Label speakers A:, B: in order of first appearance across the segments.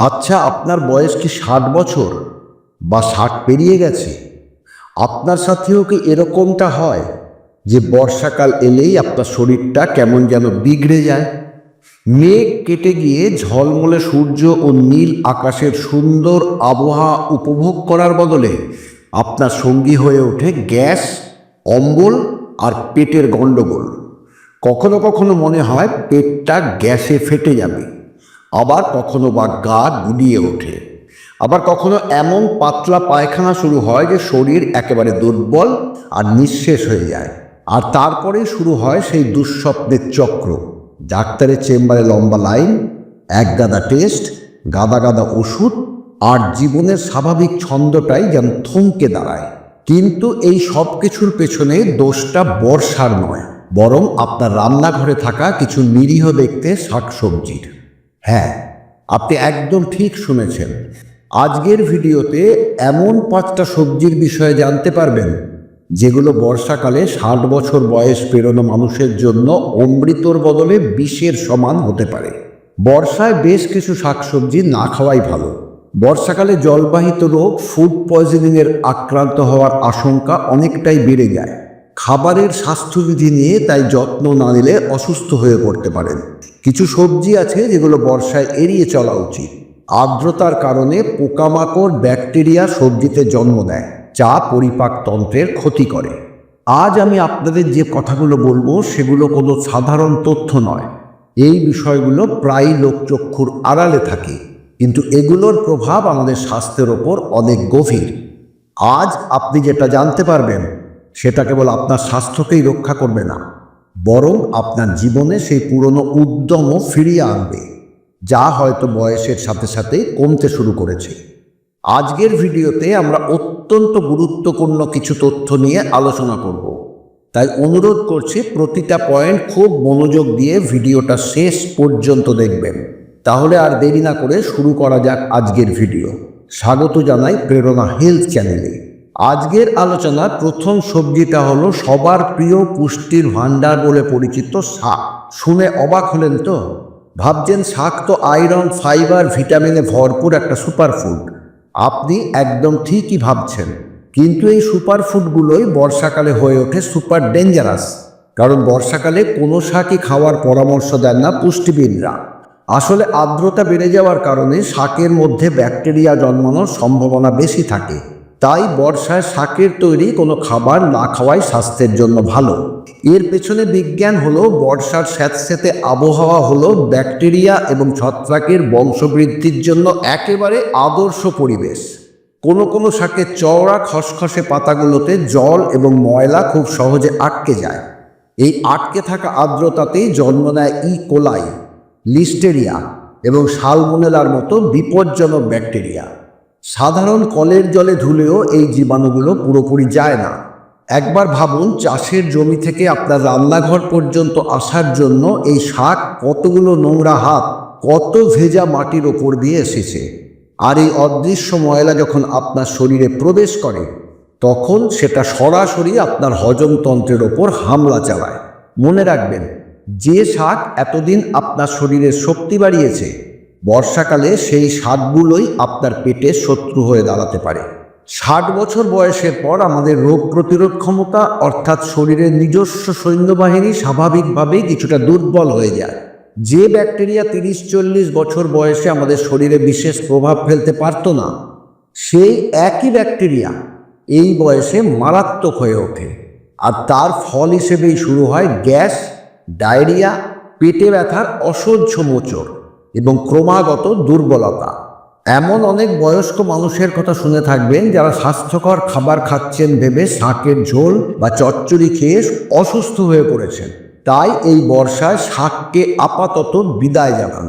A: আচ্ছা আপনার বয়স কি ষাট বছর? বা ষাট পেরিয়ে গেছে। আপনার সাথেও কি এরকমটা হয় যে বর্ষাকাল এলেই আপনার শরীরটা কেমন যেন বিগড়ে যায়? মেঘ কেটে গিয়ে ঝলমলে সূর্য ও নীল আকাশের সুন্দর আবহাওয়া উপভোগ করার বদলে আপনার সঙ্গী হয়ে ওঠে গ্যাস, অম্বল আর পেটের গণ্ডগোল। কখনো কখনো মনে হয় পেটটা গ্যাসে ফেটে যাবে। আবার কখনো বা গা গুলিয়ে ওঠে। আবার কখনো এমন পাতলা পায়খানা শুরু হয় যে শরীর একেবারে দুর্বল আর নিঃশেষ হয়ে যায়। আর তারপরেই শুরু হয় সেই দুঃস্বপ্নের চক্র। ডাক্তারের চেম্বারে লম্বা লাইন, এক গাদা টেস্ট, গাদা গাদা ওষুধ আর জীবনের স্বাভাবিক ছন্দটাই যেন থমকে দাঁড়ায়। কিন্তু এই সব কিছুর পেছনে দোষটা বর্ষার নয়, বরং আপনার রান্নাঘরে থাকা কিছু নিরীহ দেখতে শাকসবজির। হ্যাঁ আপনি একদম ঠিক শুনেছেন। আজকের ভিডিওতে এমন পাঁচটা সবজির বিষয়ে জানতে পারবেন, যেগুলো বর্ষাকালে ষাট বছর বয়স পেরোনো মানুষের জন্য অমৃতর বদলে বিষের সমান হতে পারে। বর্ষায় বেশ কিছু শাকসবজি না খাওয়াই ভালো। বর্ষাকালে জলবাহিত রোগ ফুড পয়জনিংয়ের আক্রান্ত হওয়ার আশঙ্কা অনেকটাই বেড়ে যায়। খাবারের স্বাস্থ্যবিধি নিয়ে তাই যত্ন না নিলে অসুস্থ হয়ে পড়তে পারেন। কিছু সবজি আছে যেগুলো বর্ষায় এড়িয়ে চলা উচিত। আর্দ্রতার কারণে পোকামাকড়, ব্যাকটেরিয়া সবজিতে জন্ম দেয় যা পরিপাকতন্ত্রের ক্ষতি করে। আজ আমি আপনাদের যে কথাগুলো বলব সেগুলো কোনো সাধারণ তথ্য নয়। এই বিষয়গুলো প্রায় লোকচক্ষুর আড়ালে থাকে, কিন্তু এগুলোর প্রভাব আমাদের স্বাস্থ্যের ওপর অনেক গভীর। আজ আপনি যেটা জানতে পারবেন, সেটা কেবল আপনার স্বাস্থ্যকেই রক্ষা করবে না। বরং আপনার জীবনে সেই পুরনো উদ্যমও ফিরিয়ে আনবে, যা হয়তো বয়সের সাথে সাথে কমতে শুরু করেছে। আজকের ভিডিওতে আমরা অত্যন্ত গুরুত্বপূর্ণ কিছু তথ্য নিয়ে আলোচনা করব। তাই অনুরোধ করছি প্রতিটা পয়েন্ট খুব মনোযোগ দিয়ে ভিডিওটা শেষ পর্যন্ত দেখবেন। তাহলে আর দেরি না করে শুরু করা যাক আজকের ভিডিও। স্বাগত জানাই প্রেরণা হেলথ চ্যানেলে। আজকের আলোচনার প্রথম সবজিটা হলো সবার প্রিয় পুষ্টির ভাণ্ডার বলে পরিচিত শাক। শুনে অবাক হলেন তো? ভাবছেন শাক তো আয়রন, ফাইবার, ভিটামিনে ভরপুর একটা সুপারফুড। আপনি একদম ঠিকই ভাবছেন। কিন্তু এই সুপারফুডগুলোই বর্ষাকালে হয়ে ওঠে সুপার ডেঞ্জারাস। কারণ বর্ষাকালে কোনো শাকই খাওয়ার পরামর্শ দেন না পুষ্টিবিদরা। আসলে আর্দ্রতা বেড়ে যাওয়ার কারণে শাকের মধ্যে ব্যাকটেরিয়া জন্মানোর সম্ভাবনা বেশি থাকে। তাই বর্ষায় শাকের তৈরি কোনো খাবার না খাওয়াই স্বাস্থ্যের জন্য ভালো। এর পেছনে বিজ্ঞান হলো বর্ষার স্যাঁতস্যাঁতে আবহাওয়া হলো ব্যাকটেরিয়া এবং ছত্রাকের বংশবৃদ্ধির জন্য একেবারে আদর্শ পরিবেশ। কোনো কোনো শাকের চওড়া খসখসে পাতাগুলোতে জল এবং ময়লা খুব সহজে আটকে যায়। এই আটকে থাকা আর্দ্রতাতেই জন্ম নেয় ই কোলাই লিস্টেরিয়া এবং সালমোনেলার মতো বিপজ্জনক ব্যাকটেরিয়া। সাধারণ কলের জলে ধুলেও এই জীবাণুগুলো পুরোপুরি যায় না। একবার ভাবুন, চাষের জমি থেকে আপনার রান্নাঘর পর্যন্ত আসার জন্য এই শাক কতগুলো নোংরা হাত, কত ভেজা মাটির ওপর দিয়ে এসেছে। আর এই অদৃশ্য ময়লা যখন আপনার শরীরে প্রবেশ করে, তখন সেটা সরাসরি আপনার হজমতন্ত্রের ওপর হামলা চালায়। মনে রাখবেন, যে শাক এতদিন আপনার শরীরের শক্তি বাড়িয়েছে বর্ষাকালে সেই শাকগুলোই আপনার পেটে শত্রু হয়ে দাঁড়াতে পারে। ষাট বছর বয়সের পর আমাদের রোগ প্রতিরোধ ক্ষমতা, অর্থাৎ শরীরের নিজস্ব সৈন্যবাহিনী স্বাভাবিকভাবেই কিছুটা দুর্বল হয়ে যায়। যে ব্যাকটেরিয়া তিরিশ চল্লিশ বছর বয়সে আমাদের শরীরে বিশেষ প্রভাব ফেলতে পারত না, সেই একই ব্যাকটেরিয়া এই বয়সে মারাত্মক হয়ে ওঠে। আর তার ফল হিসেবেই শুরু হয় গ্যাস, ডায়রিয়া, পেটে ব্যথার অসহ্য মোচড়। এবং ক্রমাগত দুর্বলতা। এমন অনেক বয়স্ক মানুষের কথা শুনে থাকবেন যারা স্বাস্থ্যকর খাবার খাচ্ছেন ভেবে শাকের ঝোল বা চচ্চড়ি খেয়ে অসুস্থ হয়ে পড়েছেন। তাই এই বর্ষায় শাককে আপাতত বিদায় জানান।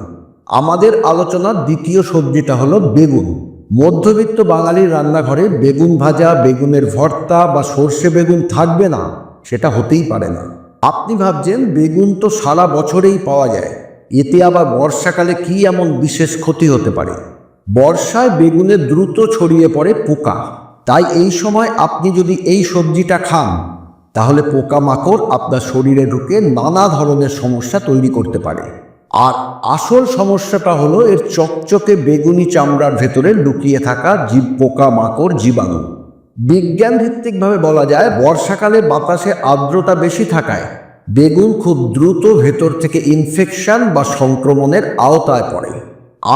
A: আমাদের আলোচনার দ্বিতীয় সবজিটা হলো বেগুন। মধ্যবিত্ত বাঙালির রান্নাঘরে বেগুন ভাজা, বেগুনের ভর্তা বা সর্ষে বেগুন থাকবে না, সেটা হতেই পারে না। আপনি ভাবছেন, বেগুন তো সারা বছরেই পাওয়া যায়। এতে আবার বর্ষাকালে কি এমন বিশেষ ক্ষতি হতে পারে? বর্ষায় বেগুনে দ্রুত ছড়িয়ে পড়ে পোকা। তাই এই সময় আপনি যদি এই সবজিটা খান, তাহলে পোকামাকড় আপনার শরীরে ঢুকে নানা ধরনের সমস্যা তৈরি করতে পারে। আর আসল সমস্যাটা হলো এর চকচকে বেগুনি চামড়ার ভেতরে লুকিয়ে থাকা জীব পোকা মাকড় জীবাণু। বিজ্ঞান ভিত্তিকভাবে বলা যায়, বর্ষাকালে বাতাসে আর্দ্রতা বেশি থাকায় বেগুন খুব দ্রুত ভেতর থেকে ইনফেকশন বা সংক্রমণের আওতায় পড়ে।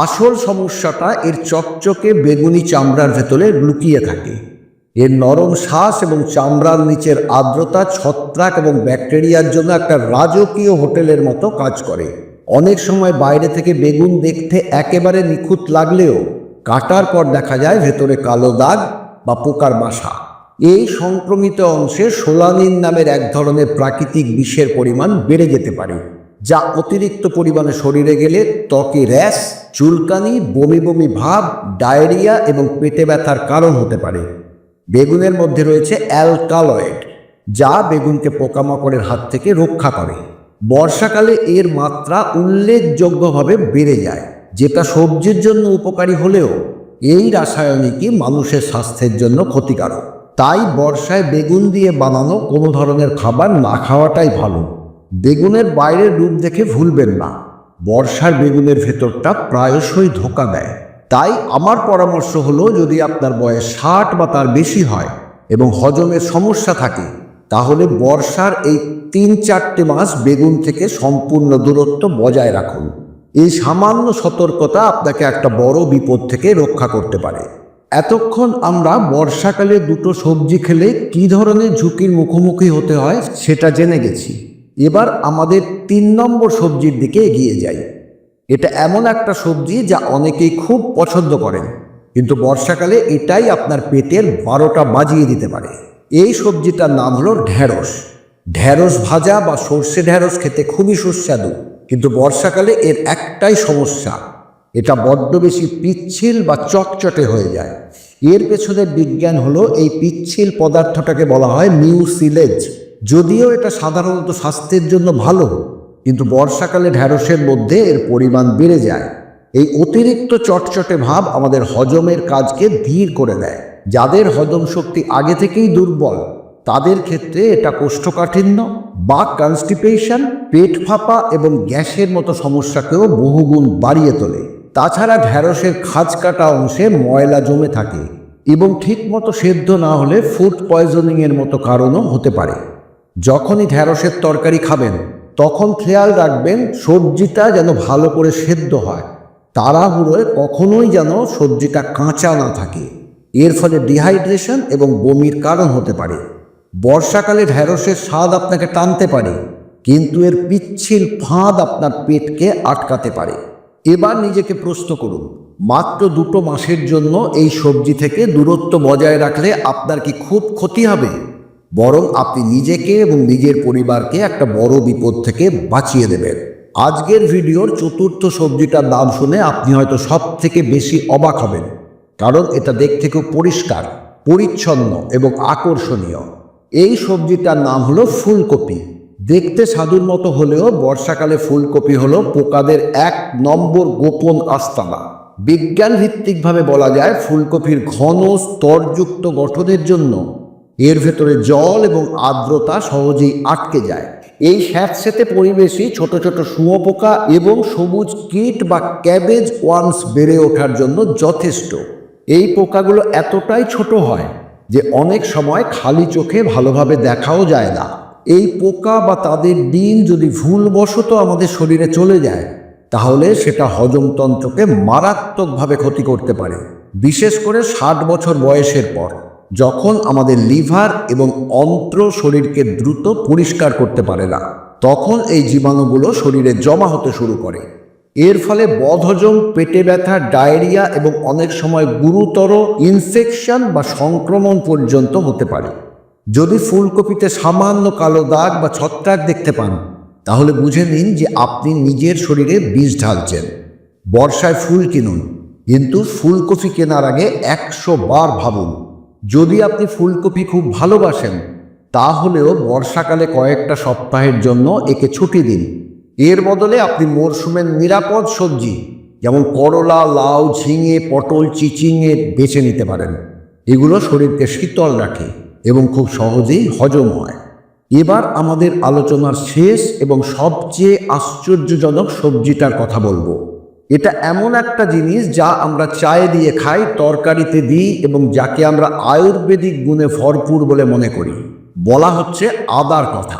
A: আসল সমস্যাটা এর চকচকে বেগুনি চামড়ার ভেতরে লুকিয়ে থাকে। এর নরম শ্বাস এবং চামড়ার নিচের আর্দ্রতা ছত্রাক এবং ব্যাকটেরিয়ার জন্য একটা রাজকীয় হোটেলের মতো কাজ করে। অনেক সময় বাইরে থেকে বেগুন দেখতে একেবারে নিখুঁত লাগলেও কাটার পর দেখা যায় ভেতরে কালো দাগ বা পোকার বাসা। এই সংক্রমিত অংশে সোলানিন নামের এক ধরনের প্রাকৃতিক বিষের পরিমাণ বেড়ে যেতে পারে, যা অতিরিক্ত পরিমাণে শরীরে গেলে ত্বকে র্যাশ, চুলকানি, বমি বমি ভাব, ডায়রিয়া এবং পেটে ব্যথার কারণ হতে পারে। বেগুনের মধ্যে রয়েছে অ্যালকালয়েড, যা বেগুনকে পোকামাকড়ের হাত থেকে রক্ষা করে। বর্ষাকালে এর মাত্রা উল্লেখযোগ্যভাবে বেড়ে যায়, যেটা সবজির জন্য উপকারী হলেও এই রাসায়নিকই মানুষের স্বাস্থ্যের জন্য ক্ষতিকারক। তাই বর্ষায় বেগুন দিয়ে বানানো কোনো ধরনের খাবার না খাওয়াটাই ভালো। বেগুনের বাইরের রূপ দেখে ভুলবেন না। বর্ষার বেগুনের ভেতরটা প্রায়শই ধোকা দেয়। তাই আমার পরামর্শ হলো, যদি আপনার বয়স ষাট বা তার বেশি হয় এবং হজমের সমস্যা থাকে, তাহলে বর্ষার এই তিন চারটে মাস বেগুন থেকে সম্পূর্ণ দূরত্ব বজায় রাখুন। এই সামান্য সতর্কতা আপনাকে একটা বড় বিপদ থেকে রক্ষা করতে পারে। এতক্ষণ আমরা বর্ষাকালে দুটো সবজি খেলে কী ধরনের ঝুঁকির মুখোমুখি হতে হয় সেটা জেনে গেছি। এবার আমাদের তিন নম্বর সবজির দিকে এগিয়ে যাই। এটা এমন একটা সবজি যা অনেকেই খুব পছন্দ করেন, কিন্তু বর্ষাকালে এটাই আপনার পেটের বারোটা বাজিয়ে দিতে পারে। এই সবজিটার নাম হলো ঢ্যাঁড়স ঢ্যাঁড়স ভাজা বা সর্ষে ঢ্যাঁড়স খেতে খুবই সুস্বাদু, কিন্তু বর্ষাকালে এর একটাই সমস্যা এটা বড্ড বেশি পিচ্ছিল বা চটচটে হয়ে যায়। এর পেছনে বিজ্ঞান হলো এই পিচ্ছিল পদার্থটাকে বলা হয় মিউসিলেজ। যদিও এটা সাধারণত স্বাস্থ্যের জন্য ভালো, কিন্তু বর্ষাকালে ঢ্যাঁড়সের মধ্যে এর পরিমাণ বেড়ে যায়। এই অতিরিক্ত চটচটে ভাব আমাদের হজমের কাজকে ধীর করে দেয়। যাদের হজম শক্তি আগে থেকেই দুর্বল, তাদের ক্ষেত্রে এটা কোষ্ঠকাঠিন্য বা কনস্টিপেশন পেট ফাঁপা এবং গ্যাসের মতো সমস্যাকেও বহুগুণ বাড়িয়ে তোলে। তাছাড়া ঢ্যাঁড়সের খাঁজ কাটা অংশে ময়লা জমে থাকে এবং ঠিকমতো সেদ্ধ না হলে ফুড পয়জনিংয়ের মতো কারণও হতে পারে। যখনই ঢ্যাঁড়সের তরকারি খাবেন, তখন খেয়াল রাখবেন সবজিটা যেন ভালো করে সেদ্ধ হয়। তাড়াহুড়োয় কখনোই যেন সবজিটা কাঁচা না থাকে। এর ফলে ডিহাইড্রেশন এবং বমির কারণ হতে পারে। বর্ষাকালে ঢ্যাঁড়সের স্বাদ আপনাকে টানতে পারে, কিন্তু এর পিচ্ছিল ফাঁদ আপনার পেটকে আটকাতে পারে। এবার নিজেকে প্রশ্ন করুন, মাত্র দুটো মাসের জন্য এই সবজি থেকে দূরত্ব বজায় রাখলে আপনার কি খুব ক্ষতি হবে? বরং আপনি নিজেকে এবং নিজের পরিবারকে একটা বড় বিপদ থেকে বাঁচিয়ে দেবেন। আজকের ভিডিওর চতুর্থ সবজিটার নাম শুনে আপনি হয়তো সব থেকে বেশি অবাক হবেন, কারণ এটা দেখতে খুব পরিষ্কার, পরিচ্ছন্ন এবং আকর্ষণীয়। এই সবজিটার নাম হলো ফুলকপি। দেখতে সাধুর মতো হলেও বর্ষাকালে ফুলকপি হলো পোকাদের এক নম্বর গোপন আস্তানা। বিজ্ঞান ভিত্তিকভাবে বলা যায় ফুলকপির ঘন স্তরযুক্ত গঠনের জন্য এর ভেতরে জল এবং আর্দ্রতা সহজেই আটকে যায়। এই স্যাঁতস্যাঁতে পরিবেশই ছোট ছোট শুঁয়োপোকা এবং সবুজ কীট বা ক্যাবেজ ওয়ান্স বেড়ে ওঠার জন্য যথেষ্ট। এই পোকাগুলো এতটাই ছোট হয় যে অনেক সময় খালি চোখে ভালোভাবে দেখাও যায় না। এই পোকা বা তাদের ডিম যদি ভুলবশত আমাদের শরীরে চলে যায়, তাহলে সেটা হজমতন্ত্রকে মারাত্মকভাবে ক্ষতি করতে পারে। বিশেষ করে ষাট বছর বয়সের পর, যখন আমাদের লিভার এবং অন্ত্র শরীরকে দ্রুত পরিষ্কার করতে পারে না, তখন এই জীবাণুগুলো শরীরে জমা হতে শুরু করে। এর ফলে বদহজম, পেটে ব্যথা, ডায়রিয়া এবং অনেক সময় গুরুতর ইনফেকশন বা সংক্রমণ পর্যন্ত হতে পারে। যদি ফুলকপিতে সামান্য কালো দাগ বা ছত্রাক দেখতে পান, তাহলে বুঝে নিন যে আপনি নিজের শরীরে বীজ ঢালছেন। বর্ষায় ফুল কিনুন, কিন্তু ফুলকপি কেনার আগে একশো বার ভাবুন। যদি আপনি ফুলকপি খুব ভালোবাসেন, তাহলেও বর্ষাকালে কয়েকটা সপ্তাহের জন্য একে ছুটি দিন। এর বদলে আপনি মরশুমের নিরাপদ সবজি, যেমন করলা, লাউ, ঝিঙে, পটল, চিচিঙে বেছে নিতে পারেন। এগুলো শরীরকে শীতল রাখে। এবং খুব সহজেই হজম হয়। এবার আমাদের আলোচনার শেষ এবং সবচেয়ে আশ্চর্যজনক সবজিটার কথা বলব। এটা এমন একটা জিনিস যা আমরা চায়ে দিয়ে খাই, তরকারিতে দিই এবং যাকে আমরা আয়ুর্বেদিক গুণে ভরপুর বলে মনে করি। বলা হচ্ছে আদার কথা।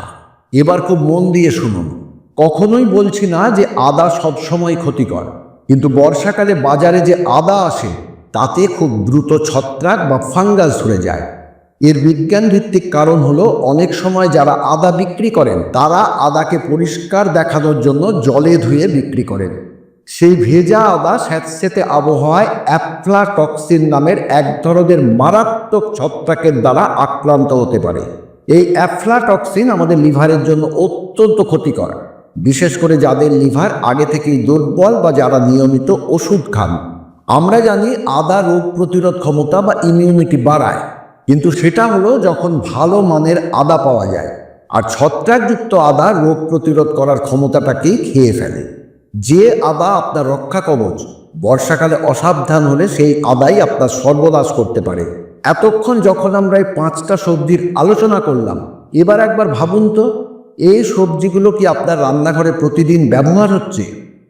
A: এবার খুব মন দিয়ে শুনুন। কখনোই বলছি না যে আদা সবসময় ক্ষতিকর। কিন্তু বর্ষাকালে বাজারে যে আদা আসে, তাতে খুব দ্রুত ছত্রাক বা ফাঙ্গাস ধরে যায়। এর বিজ্ঞান ভিত্তিক কারণ হলো অনেক সময় যারা আদা বিক্রি করেন, তারা আদাকে পরিষ্কার দেখানোর জন্য জলে ধুয়ে বিক্রি করেন। সেই ভেজা আদা স্যাঁতস্যাঁতে আবহাওয়ায় অ্যাফ্লাটক্সিন নামের এক ধরনের মারাত্মক ছত্রাকের দ্বারা আক্রান্ত হতে পারে। এই অ্যাফ্লাটক্সিন আমাদের লিভারের জন্য অত্যন্ত ক্ষতিকর, বিশেষ করে যাদের লিভার আগে থেকেই দুর্বল বা যারা নিয়মিত ওষুধ খান। আমরা জানি আদা রোগ প্রতিরোধ ক্ষমতা বা ইমিউনিটি বাড়ায়। কিন্তু সেটা হলো যখন ভালো মানের আদা পাওয়া যায়, আর ছত্রাকযুক্ত আদা রোগ প্রতিরোধ করার ক্ষমতাটাকেই খেয়ে ফেলে। যে আদা আপনার রক্ষা কবচ, বর্ষাকালে অসাবধান হলে সেই আদাই আপনার সর্বনাশ করতে পারে। এতক্ষণ যখন আমরা এই পাঁচটা সবজির আলোচনা করলাম, এবার একবার ভাবুন তো, এই সবজিগুলো কি আপনার রান্নাঘরে প্রতিদিন ব্যবহার হচ্ছে?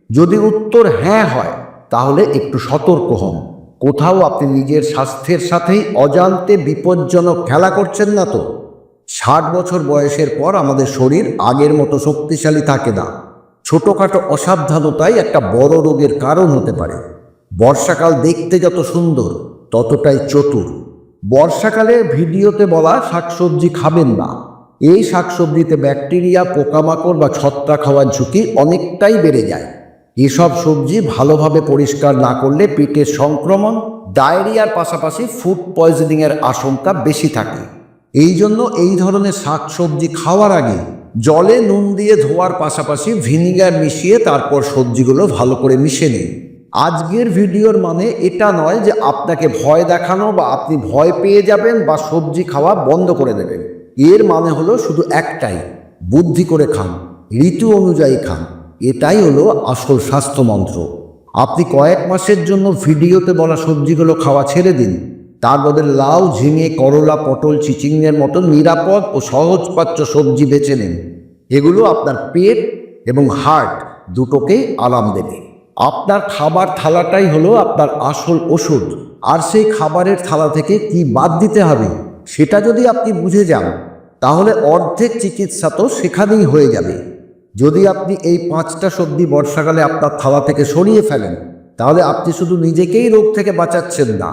A: যদি উত্তর হ্যাঁ হয়, তাহলে একটু সতর্ক হন। কোথাও আপনি নিজের স্বাস্থ্যের সাথেই অজান্তে বিপজ্জনক খেলা করছেন না তো? ষাট বছর বয়সের পর আমাদের শরীর আগের মতো শক্তিশালী থাকে না। ছোটোখাটো অসাবধানতাই একটা বড় রোগের কারণ হতে পারে। বর্ষাকাল দেখতে যত সুন্দর, ততটাই চতুর। বর্ষাকালে ভিডিওতে বলা শাকসবজি খাবেন না। এই শাকসবজিতে ব্যাকটেরিয়া, পোকামাকড় বা ছত্রাক হওয়ার ঝুঁকি অনেকটাই বেড়ে যায়। এসব সবজি ভালোভাবে পরিষ্কার না করলে পেটের সংক্রমণ, ডায়রিয়ার পাশাপাশি ফুড পয়জনিংয়ের আশঙ্কা বেশি থাকে। এই জন্য এই ধরনের শাকসবজি খাওয়ার আগে জলে নুন দিয়ে ধোয়ার পাশাপাশি ভিনিগার মিশিয়ে তারপর সবজিগুলো ভালো করে মিশে নিন। আজকের ভিডিওর মানে এটা নয় যে আপনাকে ভয় দেখানো বা আপনি ভয় পেয়ে যাবেন বা সবজি খাওয়া বন্ধ করে দেবেন। এর মানে হলো শুধু একটাই, বুদ্ধি করে খান, ঋতু অনুযায়ী খান। এটাই হলো আসল স্বাস্থ্য মন্ত্র আপনি কয়েক মাসের জন্য ভিডিওতে বলা সবজিগুলো খাওয়া ছেড়ে দিন। তার বদলে লাউ, ঝিঙে, করলা, পটল, চিচিংয়ের মতো নিরাপদ ও সহজপাচ্য সবজি বেছে নিন। এগুলো আপনার পেট এবং হার্ট দুটোকেই আরাম দেবে। আপনার খাবার থালাটাই হলো আপনার আসল ওষুধ। আর সেই খাবারের থালা থেকে কি বাদ দিতে হবে, সেটা যদি আপনি বুঝে যান, তাহলে অর্ধেক চিকিৎসা তো সেখানেই হয়ে যাবে। যদি আপনি এই পাঁচটা সবজি বর্ষাকালে আপনার থালা থেকে সরিয়ে ফেলেন, তাহলে আপনি শুধু নিজেকেই রোগ থেকে বাঁচাচ্ছেন না,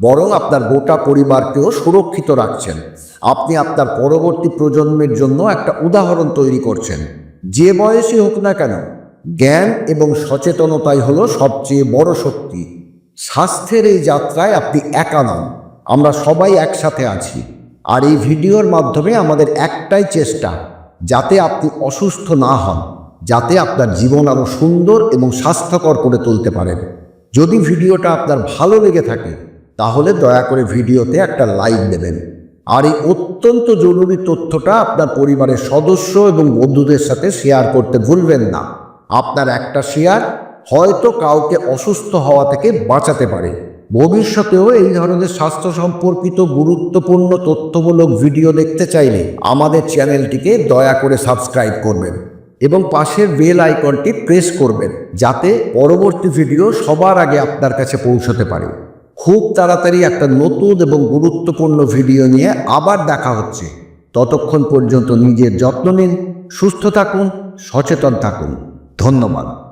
A: বরং আপনার গোটা পরিবারকেও সুরক্ষিত রাখছেন। আপনি আপনার পরবর্তী প্রজন্মের জন্য একটা উদাহরণ তৈরি করছেন। যে বয়সী হোক না কেন, জ্ঞান এবং সচেতনতাই হলো সবচেয়ে বড় শক্তি। স্বাস্থ্যের এই যাত্রায় আপনি একা নন, আমরা সবাই একসাথে আছি। আর এই ভিডিওর মাধ্যমে আমাদের একটাই চেষ্টা যাতে আপনি অসুস্থ না হন, যাতে আপনার জীবন আরও সুন্দর এবং স্বাস্থ্যকর করে তুলতে পারেন। যদি ভিডিওটা আপনার ভালো লেগে থাকে, তাহলে দয়া করে ভিডিওতে একটা লাইক দেবেন। আর এই অত্যন্ত জরুরি তথ্যটা আপনার পরিবারের সদস্য এবং বন্ধুদের সাথে শেয়ার করতে ভুলবেন না। আপনার একটা শেয়ার হয়তো কাউকে অসুস্থ হওয়া থেকে বাঁচাতে পারে। ভবিষ্যতেও এই ধরনের স্বাস্থ্য সম্পর্কিত গুরুত্বপূর্ণ তথ্যমূলক ভিডিও দেখতে চাইলে আমাদের চ্যানেলটিকে দয়া করে সাবস্ক্রাইব করবেন এবং পাশের বেল আইকনটি প্রেস করবেন যাতে পরবর্তী ভিডিও সবার আগে আপনার কাছে পৌঁছতে পারে। খুব তাড়াতাড়ি একটা নতুন এবং গুরুত্বপূর্ণ ভিডিও নিয়ে আবার দেখা হচ্ছে। ততক্ষণ পর্যন্ত নিজের যত্ন নিন, সুস্থ থাকুন, সচেতন থাকুন। ধন্যবাদ।